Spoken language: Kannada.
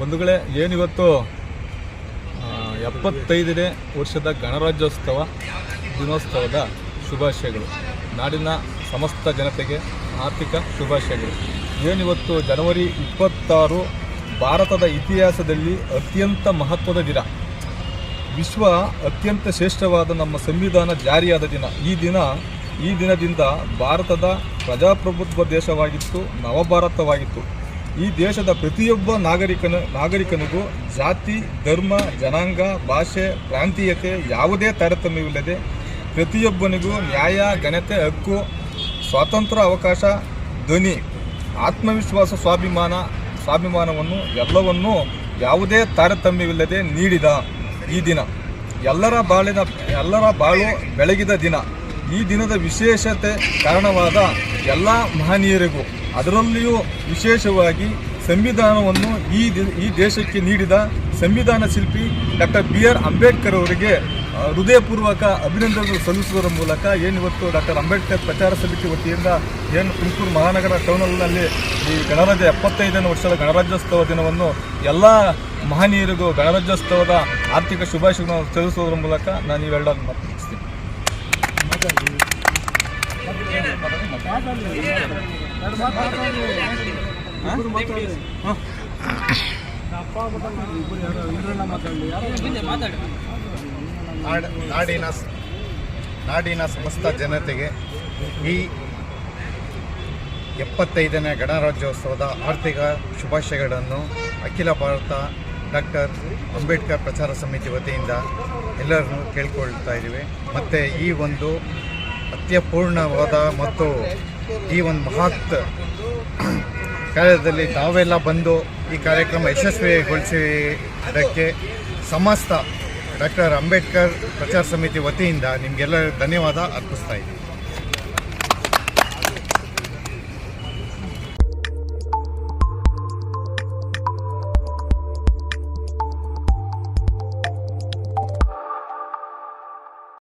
ಬಂಧುಗಳೇ, ಏನಿವತ್ತು? ಎಪ್ಪತ್ತೈದನೇ ವರ್ಷದ ಗಣರಾಜ್ಯೋತ್ಸವ, ದಿನೋತ್ಸವದ ಶುಭಾಶಯಗಳು. ನಾಡಿನ ಸಮಸ್ತ ಜನತೆಗೆ ಆರ್ಥಿಕ ಶುಭಾಶಯಗಳು. ಏನಿವತ್ತು? ಜನವರಿ ಇಪ್ಪತ್ತಾರು, ಭಾರತದ ಇತಿಹಾಸದಲ್ಲಿ ಅತ್ಯಂತ ಮಹತ್ವದ ದಿನ. ವಿಶ್ವ ಅತ್ಯಂತ ಶ್ರೇಷ್ಠವಾದ ನಮ್ಮ ಸಂವಿಧಾನ ಜಾರಿಯಾದ ದಿನ. ಈ ದಿನ, ಈ ದಿನದಿಂದ ಭಾರತದ ಪ್ರಜಾಪ್ರಭುತ್ವ ದೇಶವಾಗಿತ್ತು, ನವಭಾರತವಾಗಿತ್ತು. ಈ ದೇಶದ ಪ್ರತಿಯೊಬ್ಬ ನಾಗರಿಕನ ನಾಗರಿಕನಿಗೂ ಜಾತಿ, ಧರ್ಮ, ಜನಾಂಗ, ಭಾಷೆ, ಪ್ರಾಂತೀಯತೆ ಯಾವುದೇ ತಾರತಮ್ಯವಿಲ್ಲದೆ ಪ್ರತಿಯೊಬ್ಬನಿಗೂ ನ್ಯಾಯ, ಘನತೆ, ಹಕ್ಕು, ಸ್ವಾತಂತ್ರ್ಯ ಅವಕಾಶ, ಧ್ವನಿ, ಆತ್ಮವಿಶ್ವಾಸ, ಸ್ವಾಭಿಮಾನ, ಸ್ವಾಭಿಮಾನವನ್ನು ಎಲ್ಲವನ್ನೂ ಯಾವುದೇ ತಾರತಮ್ಯವಿಲ್ಲದೆ ನೀಡಿದ ಈ ದಿನ. ಎಲ್ಲರ ಬಾಳಿನ, ಎಲ್ಲರ ಬಾಳು ಬೆಳಗಿದ ದಿನ. ಈ ದಿನದ ವಿಶೇಷತೆ ಕಾರಣವಾದ ಎಲ್ಲ ಮಹನೀಯರಿಗೂ ಅದರಲ್ಲಿಯೂ ವಿಶೇಷವಾಗಿ ಸಂವಿಧಾನವನ್ನು ಈ ಈ ದೇಶಕ್ಕೆ ನೀಡಿದ ಸಂವಿಧಾನ ಶಿಲ್ಪಿ ಡಾಕ್ಟರ್ ಬಿ ಆರ್ ಅಂಬೇಡ್ಕರ್ ಅವರಿಗೆ ಹೃದಯಪೂರ್ವಕ ಅಭಿನಂದನೆಗಳು ಸಲ್ಲಿಸುವುದರ ಮೂಲಕ ಏನಿವತ್ತು ಡಾಕ್ಟರ್ ಅಂಬೇಡ್ಕರ್ ಪ್ರಚಾರ ಸಮಿತಿ ವತಿಯಿಂದ ಏನು ತುಮಕೂರು ಮಹಾನಗರ ಟೌನಲ್ಲಿ ಈ ಗಣರಾಜ್ಯ ಎಪ್ಪತ್ತೈದನೇ ವರ್ಷದ ಗಣರಾಜ್ಯೋತ್ಸವ ದಿನವನ್ನು ಎಲ್ಲ ಮಹನೀಯರಿಗೂ ಗಣರಾಜ್ಯೋತ್ಸವದ ಆರ್ಥಿಕ ಶುಭಾಶಯಗಳನ್ನು ಸಲ್ಲಿಸುವುದರ ಮೂಲಕ ನಾನು ಇವೆಲ್ಲ ನಾಡ್ ನಾಡಿನ ನಾಡಿನ ಸಮಸ್ತ ಜನತೆಗೆ ಈ ಎಪ್ಪತ್ತೈದನೇ ಗಣರಾಜ್ಯೋತ್ಸವದ ಆರ್ಥಿಕ ಶುಭಾಶಯಗಳನ್ನು ಅಖಿಲ ಭಾರತ ಡಾಕ್ಟರ್ ಅಂಬೇಡ್ಕರ್ ಪ್ರಚಾರ ಸಮಿತಿ ವತಿಯಿಂದ ಎಲ್ಲರನ್ನು ಕೇಳಿಕೊಳ್ತಾ ಇದ್ದೀವಿ. ಮತ್ತು ಈ ಒಂದು ಅತ್ಯಪೂರ್ಣವಾದ ಮತ್ತು ಈ ಒಂದು ಮಹತ್ ಕಾರ್ಯದಲ್ಲಿ ತಾವೆಲ್ಲ ಬಂದು ಈ ಕಾರ್ಯಕ್ರಮ ಯಶಸ್ವಿಗೊಳಿಸಿದ್ದಕ್ಕೆ ಸಮಸ್ತ ಡಾಕ್ಟರ್ ಅಂಬೇಡ್ಕರ್ ಪ್ರಚಾರ ಸಮಿತಿ ವತಿಯಿಂದ ನಿಮಗೆಲ್ಲ ಧನ್ಯವಾದ ಅರ್ಪಿಸ್ತಾ ಇದ್ದೀನಿ.